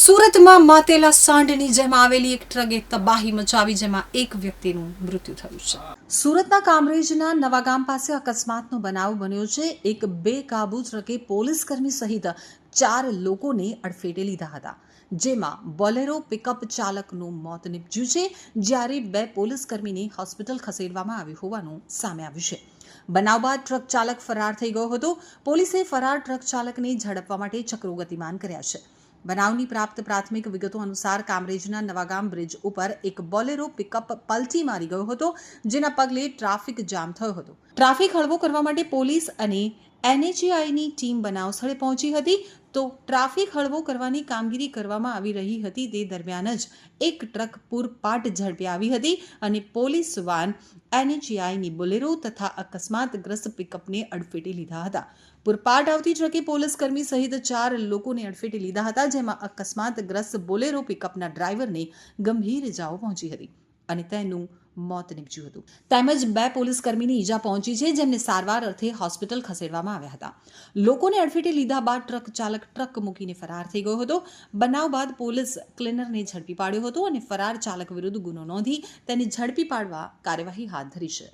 સુરતમાં માતેલા સાંઢની જેમ આવેલી એક ટ્રકે તબાહી મચાવી જેમાં એક વ્યક્તિનું મૃત્યુ થયું છે. સુરતના કામરેજના નવાગામ પાસે અકસ્માતનો બનાવ બન્યો છે. એક બેકાબુ ટ્રકે પોલીસ કર્મી સહિત ચાર લોકોને અડફેટે લીધા હતા, જેમાં બોલેરો પિકઅપ ચાલકનું મોત નીપજ્યું છે, જ્યારે બે પોલીસ કર્મીને હોસ્પિટલ ખસેડવામાં આવ્યું હોવાનું સામે આવ્યું છે. બનાવ બાદ ટ્રક ચાલક ફરાર થઈ ગયો હતો. પોલીસે ફરાર ટ્રક ચાલકને ઝડપવા માટે ચક્રો ગતિમાન કર્યા છે. બનાવની પ્રાપ્ત પ્રાથમિક વિગતો અનુસાર કામરેજના નવાગામ બ્રિજ ઉપર એક બોલેરો પિકઅપ પલટી મારી ગયો હતો, જેના પગલે ટ્રાફિક જામ થયો હતો. ટ્રાફિક હળવો કરવા માટે પોલીસ અને એનએચએઆઈની ટીમ બનાવ સ્થળે પહોંચી હતી તો ટ્રાફિક હળવો કરવાની કામગીરી કરવામાં આવી રહી હતી. તે દરમિયાન જ એક ટ્રક પૂરપાટ ઝડપે આવી હતી અને પોલીસ વાન એનએચએઆઈની બોલેરો તથા અકસ્માતગ્રસ્ત પિકઅપને અડફેટે લીધા હતા. પૂરપાટ આવતી ટ્રકે પોલીસકર્મી સહિત ચાર લોકોને અડફેટે લીધા હતા, જેમાં અકસ્માતગ્રસ્ત બોલેરો પિકઅપના ડ્રાઈવરને ગંભીર ઇજાઓ પહોંચી હતી. અને તેનું મોત નીપજ્યું હતું. તેમજ બે પોલીસ કર્મીની ઈજા પહોંચી છે, જેમને સારવાર અર્થે હોસ્પિટલ ખસેડવામાં આવ્યા હતા. લોકોને અડફેટે લીધા બાદ ટ્રક ચાલક ટ્રક મૂકીને ફરાર થઈ ગયો હતો. બનાવ બાદ પોલીસ ક્લીનરને ઝડપી પાડ્યો હતો અને ફરાર ચાલક વિરુદ્ધ ગુનો નોંધી તેને ઝડપી પાડવા કાર્યવાહી હાથ ધરી છે.